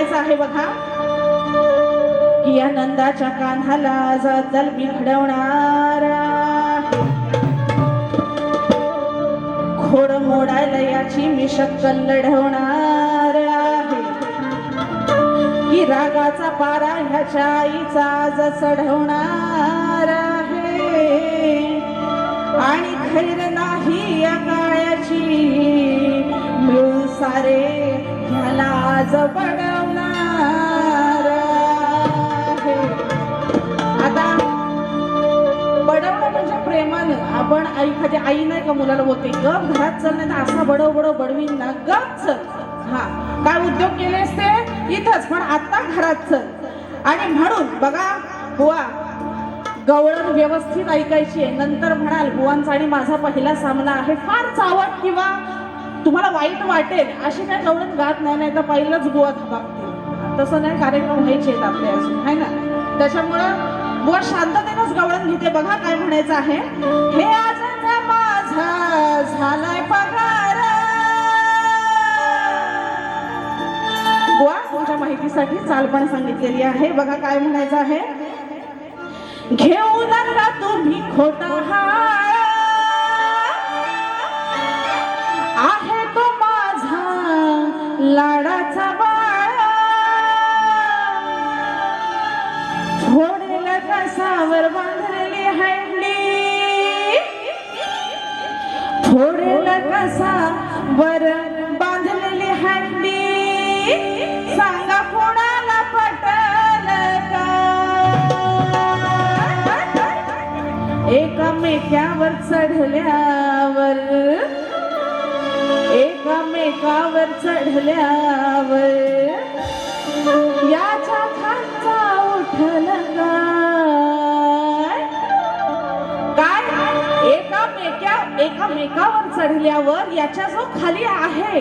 म्हणायचं आहे बघा. की या नंदाच्या कान्हाला जल बिघडवणारा खोड मोडायला याची मी शक्कल लढवणार आहे. की रागाचा पारा ह्याच्या आईचा आज चढवणार आहे. आणि खैर नाही या काळ्याची मिळून सारे आज बडवणार आहे. आता बडवणं म्हणजे प्रेमानं. आपण आई एखादी आई नाही का मुलाला बोलते गप घरात चल नाही तर असा बडव बडव बडवीन ना गप चल. हा. काय उद्योग केलेस ते इथंच पण आता घरात चल. आणि म्हणून बघा बुवा गवळण व्यवस्थित ऐकायची आहे. नंतर म्हणाल बुवांचा आणि माझा पहिला सामना आहे. फार चावट किंवा तुम्हाला वाईट वाटेल अशी काय गवळण गात नाही नाही तर पहिलंच बुवा धबाकतील तसं नाही कार्यक्रम व्हायचे आहेत आपले अजून आहे ना? त्याच्यामुळं बुवा शांततेनंच गवळण घेते. बघा काय म्हणायचं आहे. हे आज माझा झालाय पगार. बुवा तुमच्या माहितीसाठी चाल पण सांगितलेली आहे. बघा काय म्हणायचं आहे. घेऊ नका तुम्ही खोटा हाळ आहे लाडाचा बाळ. फोडेल कसावर बांधलेली हंडी. फोडेल कसावर बांधलेली हंडी. सांगा कोणाला पटल का? एकामेकावर चढल्यावर एकामेकावर चढल्यावर याच्या खांचा उठल काय? काय? एकामेका एकामेकावर चढल्यावर याच्या जो खाली आहे.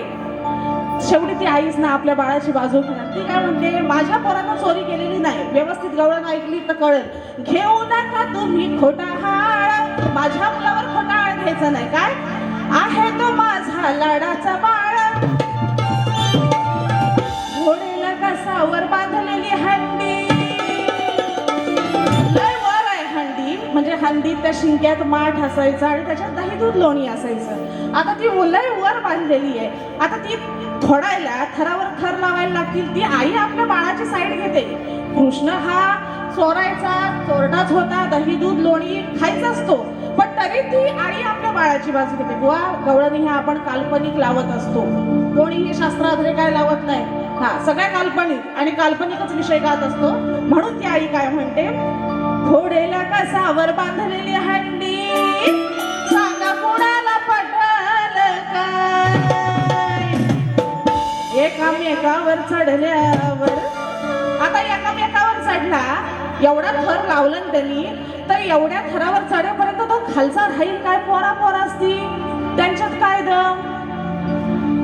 शेवटी ती आईच ना आपल्या बाळाची बाजू घेणार ती काय म्हणते माझ्या पोरानं चोरी केलेली नाही. व्यवस्थित गवळण ऐकली तर कळेल. घेऊ नका तुम्ही खोटा हाळ माझ्या मुलावर खोटा हाळ घ्यायचा नाही. काय? आहे तो माझा लाडाचा बाळ. घोडेला कसावर बांधलेली हंडी. लय वर आहे हंडी. म्हणजे हंडी त्या शिंक्यात माठ असायचा आणि त्याच्यात दही दूध लोणी असायचं. आता ती लय वर बांधलेली आहे. आता ती थोडायला थरावर थर लावायला लागतील ती आई आपल्या बाळाची साईड घेते. कृष्ण हा चोरायचा चोरडाच होता दही दूध लोणी खायचाच असतो पण तरी ती आई आपल्या बाळाची बाजू घेते. बुवा गवळणी ह्या आपण काल्पनिक लावत असतो. कोणीही शास्त्राद्रे काय लावत नाही? हा सगळ्या काल्पनिक आणि काल्पनिकच विषय गात असतो. म्हणून ती आई काय म्हणते? घोडेला कसावर बांधलेली हंडी सांगा कोणाला पटल काय? एकामेकावर चढल्यावर. आता या एवढा थर लावला ना त्यांनी तर एवढ्या थरावर चढेपर्यंत तो खालचा राहील काय? पोरा पोरा असती. त्यांच्यात काय दम?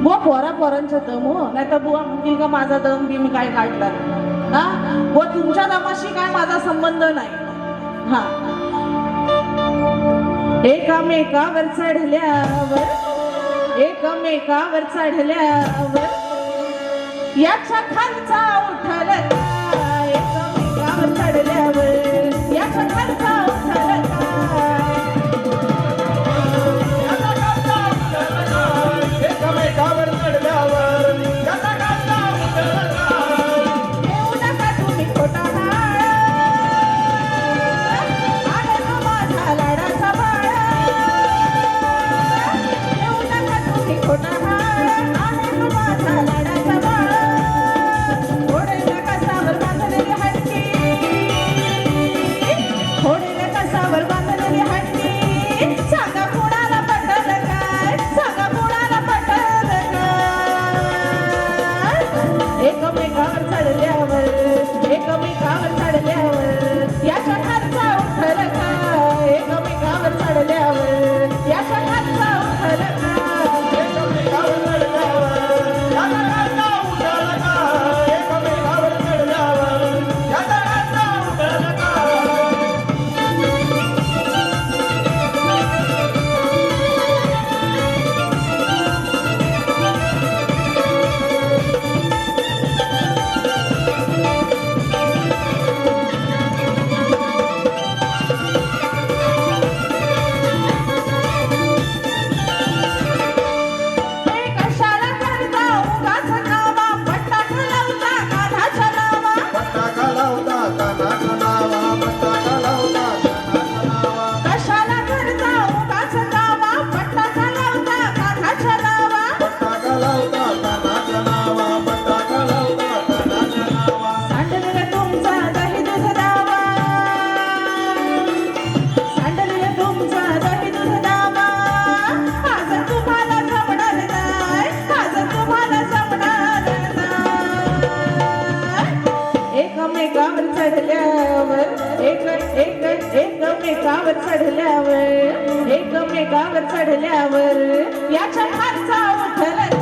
बुवा पोरा पोरांच्या दम हो. नाही तर बुवा म्हणतील का माझा दम बी मी काय काढला हा? व तुमच्या दमाशी काय माझा संबंध नाही. हा. एकामेकावर चढल्यावर एकमेकावर चढल्यावर याच्या खालचा उठल एकमेकावर चढल्यावर एकमेकावर चढल्यावर एकमेकावर चढल्यावर एक एक एकमेकावर चढल्यावर एकमेकावर चढल्यावर याच्या फारसा उठला